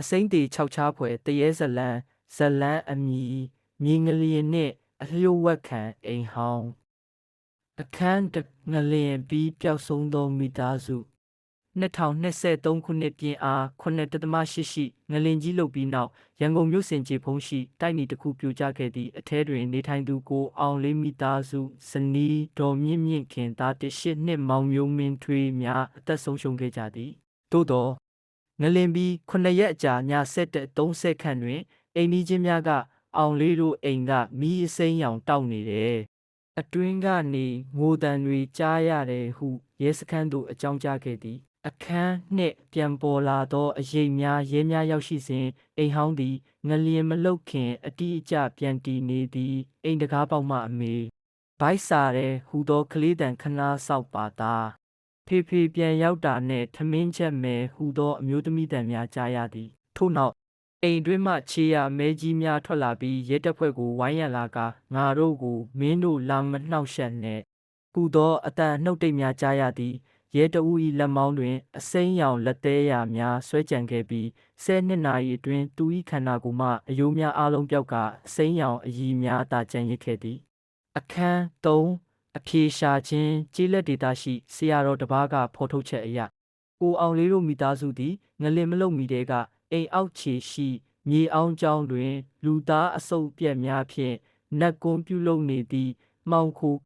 အစိမ့်တေခြောက်ချားဖွယ်တရေဇလန်းဇလန်းအမီမြေငလျင်နှင့်အလျှို့ဝှက်ခံအိမ်ဟောင်းအခန်းတငလျင်ပြီးပျောက်ဆုံးသောမိသားစု2023ခုနှစ်ပြင်အား9.8ရှိငလင်ကြီးလုတ်ပြီးနောက်ရန်ကုန်မြို့စင်ကြီးဖုံးရှိတိုက်နီတစ်ခုပြိုကျခဲ့သည့်အထဲတွင်နေထိုင်သူကိုအောင်လေးမိသားစုဇနီးဒေါ်မြင့်မြင့်ခင်သားတစ်ရှစ်နှစ်မောင်မျိုးမင်းထွေးများအသက်ဆုံးရှုံးခဲ့ကြသည်သို့သော ငလင်ပြီးခုနှစ်ရက်အကြာည7တက်30ခန့်တွင်အိမ်နီးချင်းများက အောင်လေးတို့အိမ်ကမီးအစိမ်းရောင်တောက်နေတယ်။အတွင်းကနေငိုတံတွေကြားရတယ်ဟုရဲစခန်းသို့အကြောင်းကြားခဲ့သည်။အခန်းနှင့်ပြန်ပေါ်လာသောအရေးများရဲများရောက်ရှိစဉ်အိမ်ဟောင်းသည်ငလျင်မလုတ်ခင်အတိအကျပြန်တည်နေသည်အိမ်တကားပေါက်မှအမေဘိုက်စာတဲ့ဟူသောကလေးတန်ခဏဆောက်ပါသား ဖေဖေပြန်ရောက်တာနှင့်ထမင်းချက်မယ်ဟူသောအမျိုးသမီးတန်များကြားရသည်ထို့နောက်အိမ်တွင်းမှခြေရမဲကြီးများထွက်လာပြီးရဲတပ်ဖွဲ့ကိုဝိုင်းရန်လာကငါတို့ကိုမင်းတို့လာမနှောက်ယှက်နှင့်ဟူသောအတန်နှုတ်တိတ်များကြားရသည်ရဲတအူ၏လက်မောင်းတွင်အစိမ်းရောင်လက်သေးရာများဆွဲကြံခဲ့ပြီးဆယ်နှစ်နာရီအတွင်းသူ၏ခန္ဓာကိုယ်မှအယိုးများအလုံးပြောက်ကအစိမ်းရောင်အရည်များသာကျန်ရစ်ခဲ့သည်အခန်း3 အဖြေရှာခြင်းကျေးလက်ဒေတာရှိဆရာတော်တစ်ပါးကဖော်ထုတ်ချက်အရကိုအောင်လေးတို့မိသားစုသည်ငလင်မလုံမီတဲကအိမ်အောက်ခြေရှိမြေအောင်ကျောင်းတွင် လူသားအဆုပ်ပြက်များဖြင့်နတ်ကွန်းပြုလုပ်နေသည့်မှောင်ခို